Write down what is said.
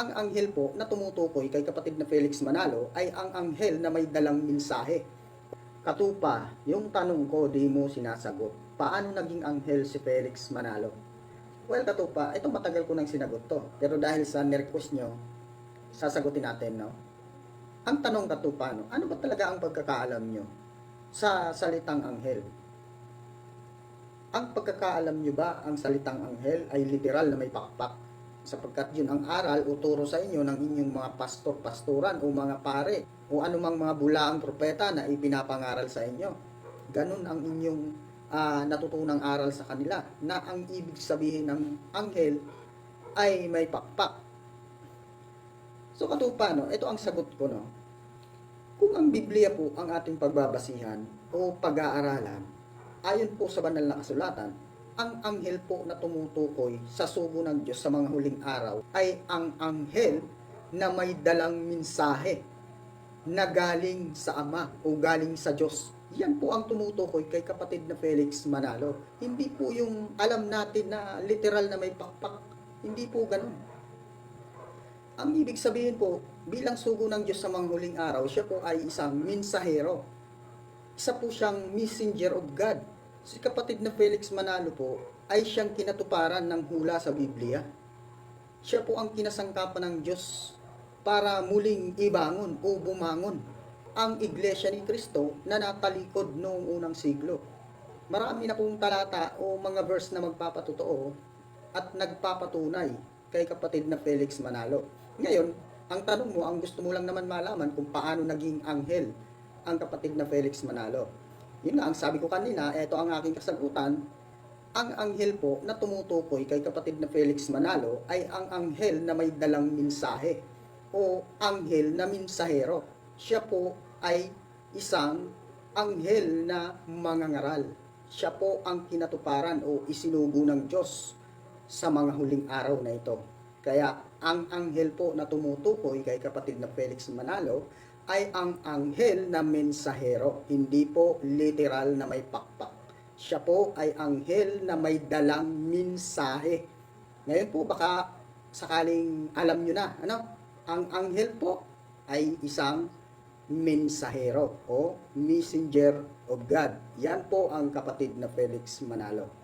ang anghel po na tumutukoy kay kapatid na Felix Manalo ay ang anghel na may dalang mensahe. Katupa, yung tanong ko di mo sinasagot. Paano naging anghel si Felix Manalo? Well, Katupa, ito matagal ko nang sinagot to. Pero dahil sa request nyo, sasagutin natin, no? Ang tanong Katupa, no? Ano ba talaga ang pagkakaalam nyo sa salitang anghel? Ang pagkakaalam nyo ba ang salitang anghel ay literal na may pakpak? Sapagkat yun ang aral o turo sa inyo ng inyong mga pastor-pastoran o mga pare o anumang mga bulaang propeta na ipinapangaral sa inyo. Ganun ang inyong ah, natutunang aral sa kanila na ang ibig sabihin ng anghel ay may pakpak. So katupa, no? Ito ang sagot ko, no? Kung ang Biblia po ang ating pagbabasihan o pag-aaralan, ayon po sa banal na kasulatan, ang anghel po na tumutukoy sa sugo ng Diyos sa mga huling araw ay ang anghel na may dalang mensahe na galing sa Ama o galing sa Diyos. Yan po ang tumutukoy kay kapatid na Felix Manalo. Hindi po yung alam natin na literal na may pakpak. Hindi po ganun. Ang ibig sabihin po, bilang sugo ng Diyos sa mga huling araw, siya po ay isang mensahero. Isa po siyang messenger of God. Si kapatid na Felix Manalo po ay siyang kinatuparan ng hula sa Biblia. Siya po ang kinasangkapan ng Diyos para muling ibangon o bumangon ang iglesia ni Kristo na natalikod noong unang siglo. Marami na pong talata o mga verse na magpapatotoo at nagpapatunay kay kapatid na Felix Manalo. Ngayon, ang tanong mo, ang gusto mo lang naman malaman kung paano naging anghel ang kapatid na Felix Manalo. Yun nga, ang sabi ko kanina, eto ang aking kasagutan, ang anghel po na tumutukoy kay kapatid na Felix Manalo ay ang anghel na may dalang mensahe o anghel na mensahero. Siya po ay isang anghel na mangangaral. Siya po ang kinatuparan o isinugo ng Diyos sa mga huling araw na ito. Kaya ang anghel po na tumutukoy kay kapatid na Felix Manalo ay ang anghel na mensahero, hindi po literal na may pakpak. Siya po ay anghel na may dalang mensahe. Ngayon po baka sakaling alam nyo na, ano? Ang anghel po ay isang mensahero o messenger of God. Yan po ang kapatid na Felix Manalo.